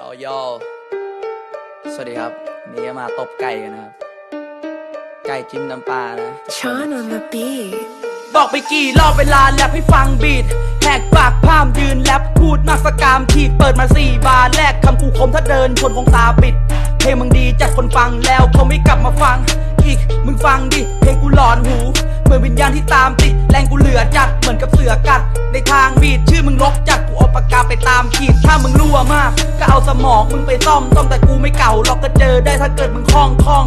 โยโยสวัสดีครับวันนี่มาตบไก่กันนะครับ ไก่จิ้มน้ำปลานะ Sean on the beat. บอกไปกี่รอบเวลาแลบให้ฟังบีดแหกปากพามยืนแลบพูดมากสกามทีเปิดมาสี่บาร์แรกคำกูคมถ้าเดินชนคงตาปิด เพลงมึงดีจัดคนฟังแล้วคงไม่กลับมาฟัง อีกมึงฟังดิ เพลงกูหลอนหู เหมือนวิญญาณที่ตามติดแรงกูเหลือจัดเหมือนกับเสือกัด ในทางบีดชื่อมึงลกจัดกู เอาปากกาไปตามขีดถ้ามึงรั่วมาก ก็เอาสมองมึงไปซ่อมซ่อมแต่กูไม่เก่าหรอกก็เจอได้ถ้าเกิดมึงคล่องคล่อง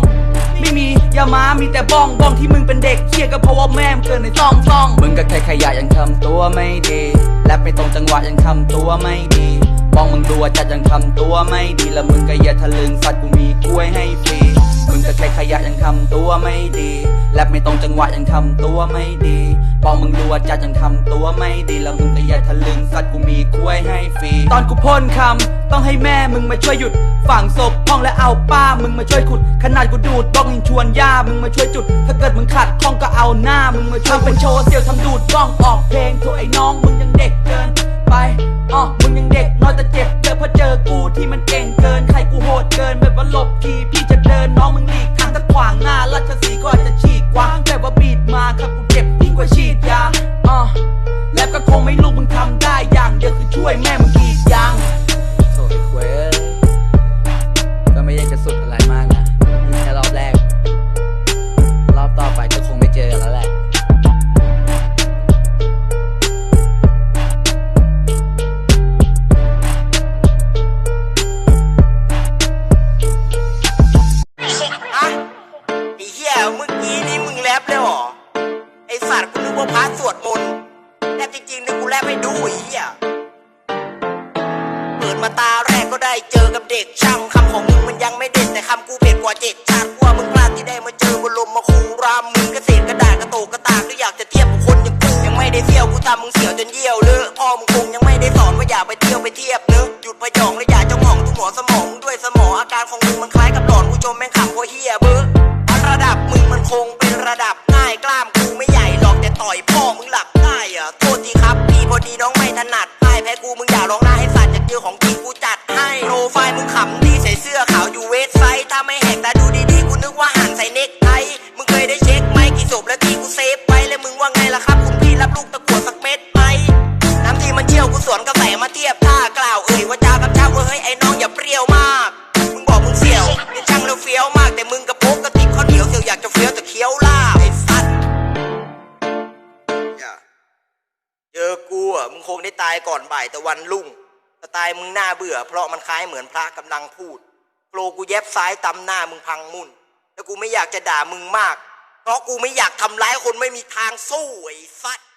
ไม่มียาม้ามีแต่บ้องบ้องที่มึงเป็นเด็กเครียดก็เพราะว่าแม่มเกินในซ่องซ่องมึงก็แค่ขยะยังทำตัวไม่ดีแรปไม่ตรงจังหวะยังทำตัวไม่ดีบ้องมึงรัวจัดยังทำตัวไม่ดีแล้วมึงก็อย่าทะลึงสัตว์กูมีกล้วยให้ฟรีมึงก็แค่ขยะยังทำตัวไม่ดี แรปไม่ตรงจังหวะยังทำตัวไม่ดีบ้องมึงรัวจัดยังทำตัวไม่ดีแล้วมึงก็อย่าทะลึงสัตว์กูมีกล้วยให้ฟรีตอนกูพ่นคำต้องให้แม่มึงมาช่วยหยุดฝังศพห้องและเอาป้ามึงมาช่วยขุด ขนาดกูดูดบ้องยังชวนย่ามึงมาช่วยจุด ถ้าเกิดมึงขัดข้องก็เอาหน้ามึงมาช่วยเป็นโชว์เสียวทำดูดบ้องออกเพลงโถไอ้น้องมึงยังเด็กเกินไปอ๋อมึงยังเด็กน้อยแต่เจ็บเยอะเพราะเจอกูที่มันเก่งเกินใครกูโหดเกินแบบว่าหลบทีพี่ ว่าพระสวดมนต์แรปจริงๆนี่กูแรปให้ดูอ้เหี้ยเปิดมาตาแรกก็ได้เจอกับเด็กช่างคำของมึงมันยังไม่เด็ดแต่คำกูเผ็ดกว่าเจ็ดชาติกว่ามึงพลาดที่ได้มาเจอบนลมมาคูรามมึงก็เศษกระดาษกระโตกกระตากหรือยากจะเทียบกับคนอย่างกูยังไม่ได้เที่ยวกูทำมึงเสียวจนเยี่ยวเลอะพ่อมึงคงยังไม่ได้สอนว่าอย่าไปเที่ยวไปเทียบเนอะหยุดพยองและอย่าจ้องมองทุกหัวสมองด้วยสมองอาการของมึงมันคล้ายกับหลอนผู้ชมแม่งขำกว่าเฮียเบ้อระดับมึงมันคงเป็นระดับง่ายกล้ามกูไม่ใหญ่หรอก ต่อยพ่อมึงหลับได้อะโทษทีครับพี่พอดีน้องไม่ถนัดพ่ายแพ้กูมึงอย่าร้องหน้าให้สัตว์จะเจอของจริงกูจัด เจอกูอะมึงคงได้ตายก่อนบ่ายแต่วันรุ่งสไตล์มึงน่าเบื่อ เพราะมันคล้ายเหมือนพระกำลังพูดโกรกูแยบซ้ายตำหน้ามึงพังมุ่นแล้วกูไม่อยากจะด่ามึงมาก เพราะกูไม่อยากทำร้ายคนไม่มีทางสู้ไอ้สัตว์